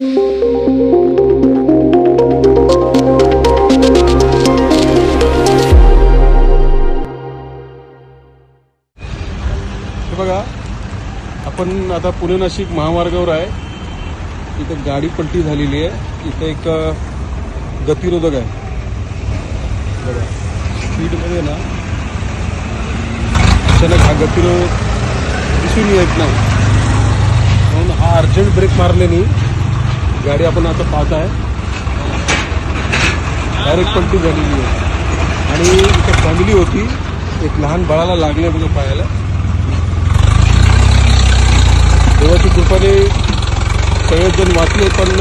हे बघा आपण आता पुणे नाशिक महामार्गावर आहे. इथं गाडी पलटी झालेली आहे. इथं एक गतिरोधक आहे. बघा स्पीडमध्ये ना अचानक हा गतिरोधक दिसून येत नाही. म्हणून हा अर्जंट ब्रेक मारल्याने गाडी आपण आता पाहत आहे डायरेक्ट पलटी झालेली आहे. आणि इथं फॅमिली होती. एक लहान बाळाला लागले बघा पाहायला. देवाची कृपाने सगळेजण वाचले पण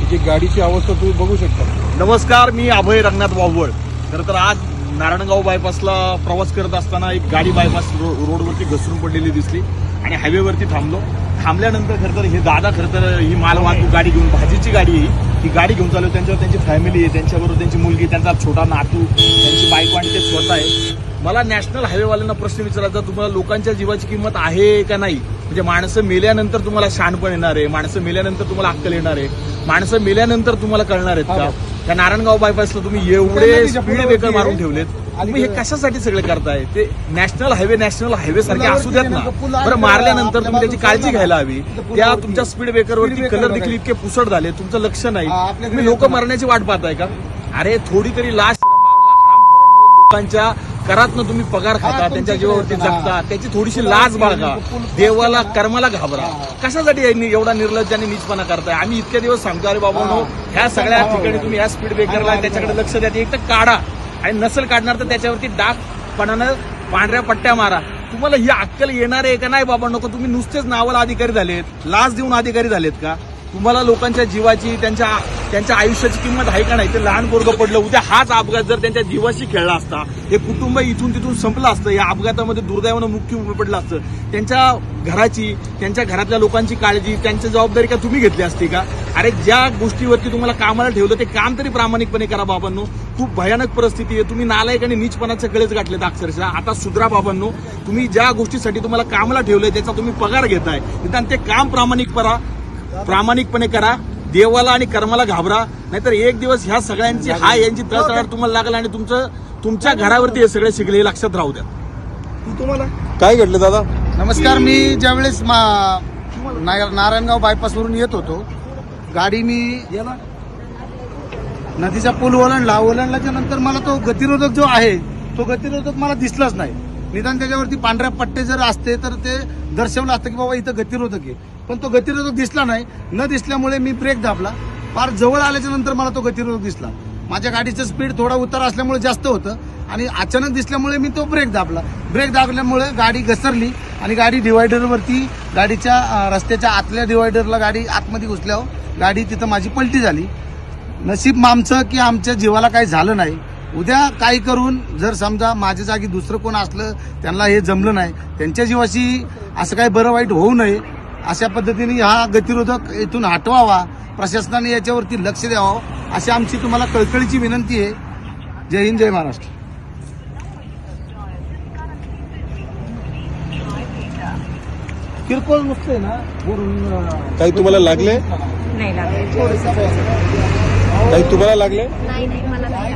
तिची गाडीची अवस्था तुम्ही बघू शकता. नमस्कार मी अभय रंगनाथ वावळ खरं तर आज नारायणगाव बायपासला प्रवास करत असताना एक गाडी बायपास रो रोडवरती घसरून पडलेली दिसली. आणि हायवेवरती थांबलो. थांबल्यानंतर खरं तर हे दादा खरं तर ही माल वाहतूक गाडी घेऊन भाजीची गाडी आहे ही. गाडी घेऊन चालू त्यांच्यावर त्यांची फॅमिली आहे त्यांच्याबरोबर त्यांची मुलगी त्यांचा छोटा नातू त्यांची बायको आणि ते स्वतः आहे. मला नॅशनल हायवेवाल्यांना प्रश्न विचारायचा तुम्हाला लोकांच्या जीवाची किंमत आहे का नाही? म्हणजे माणसं मेल्यानंतर तुम्हाला शानपण येणार आहे माणसं मेल्यानंतर तुम्हाला अक्कल येणार आहे माणसं मेल्यानंतर तुम्हाला कळणार आहेत का? त्या नारायणगाव बायपासला तुम्ही एवढे स्पीड ब्रेकर मारून ठेवलेत. तुम्ही हे कशासाठी सगळे करताय? ते नॅशनल हायवे नॅशनल हायवे सारखे असू द्यात ना. बरं मारल्यानंतर तुम्ही त्याची काळजी घ्यायला हवी. त्या तुमच्या स्पीड ब्रेकरवरती कलर देखील इतके पुसट झाले. तुमचं लक्ष नाही. तुम्ही लोक मरण्याची वाट पाहताय का? अरे थोडी तरी हरामखोरांनो, लोकांच्या करातनं तुम्ही पगार खाता त्यांच्या जीवावरती जगता त्याची थोडीशी लाज बाळगा. देवाला कर्माला घाबरा. कशासाठी यांनी एवढा निर्लज्ज आणि नीचपणा करताय? आम्ही इतके दिवस सांगतो अरे बाबा ह्या सगळ्या ठिकाणी तुम्ही ह्या स्पीड ब्रेकरला त्याच्याकडे लक्ष द्या एक तर काढा. आणि नसल काढणार तर त्याच्यावरती डागपणानं पांढऱ्या पट्ट्या मारा. तुम्हाला ही अक्कल येणार आहे का नाही बाबा? नको तुम्ही नुसतेच नावाला अधिकारी झालेत. लाच देऊन अधिकारी झालेत का? तुम्हाला लोकांच्या जीवाची त्यांच्या त्यांच्या आयुष्याची किंमत आहे का नाही ते लहान पोरगं पडलं. उद्या हाच अपघात जर त्यांच्या जीवाशी खेळला असता हे कुटुंब इथून तिथून संपलं असतं या अपघातामध्ये दुर्दैवानं मृत्यू पडलं असतं. त्यांच्या घराची त्यांच्या घरातल्या लोकांची काळजी त्यांची जबाबदारी का तुम्ही घेतली असती का? अरे ज्या गोष्टीवरती तुम्हाला कामाला ठेवलं ते काम तरी प्रामाणिकपणे करा बाबांनो. खूप भयानक परिस्थिती आहे. तुम्ही नालायक आणि नीचपणाचे गळेच गाठलेत अक्षरशः. आता सुधरा बाबांनो तुम्ही ज्या गोष्टीसाठी तुम्हाला कामाला ठेवलंय त्याचा तुम्ही पगार घेताय. निदान ते काम प्रामाणिक करा प्रामाणिकपणे करा देवाला आणि कर्माला घाबरा नाहीतर एक दिवस ह्या सगळ्यांची हाय यांची तळतळाट तुम्हाला लागेल आणि तुमचं तुमच्या घरावरती हे सगळे शिकले हे लक्षात राहू द्या. तुम्हाला? काय घडलं दादा? नमस्कार मी ज्यावेळेस नारायणगाव बायपासवरून येत होतो गाडी मी नदीचा पूल ओलांडला. ओलांडल्याच्या नंतर मला तो गतिरोधक जो आहे तो गतिरोधक मला दिसलाच नाही. निदान त्याच्यावरती पांढऱ्या पट्टे जर असते तर ते दर्शवलं असतं की बाबा इथं गतिरोधक आहे. पण तो गतिरोधक दिसला नाही. न दिसल्यामुळे मी ब्रेक दाबला. फार जवळ आल्याच्यानंतर मला तो गतिरोधक दिसला. माझ्या गाडीचं स्पीड थोडा उतार असल्यामुळे जास्त होतं आणि अचानक दिसल्यामुळे मी तो ब्रेक दाबला. ब्रेक दाबल्यामुळे गाडी घसरली आणि गाडी डिवायडरवरती गाडीच्या रस्त्याच्या आतल्या डिवायडरला गाडी आतमध्ये घुसल्यावर गाडी तिथं माझी पलटी झाली. नशीब आमचं की आमच्या जीवाला काही झालं नाही. उद्या काही करून जर समजा माझ्या जागी दुसरं कोण असलं त्यांना हे जमलं नाही त्यांच्या जीवाशी असं काही बरं वाईट होऊ नये अशा पद्धतीने हा गतिरोधक इथून हटवावा प्रशासनाने याच्यावरती लक्ष द्यावं अशी आमची तुम्हाला कळकळीची विनंती आहे. जय हिंद जय महाराष्ट्र. किरकोळ नुसते ना काही तुम्हाला लागले? नाही लागले. काही तुम्हाला लागले? नाही नाही मला नाही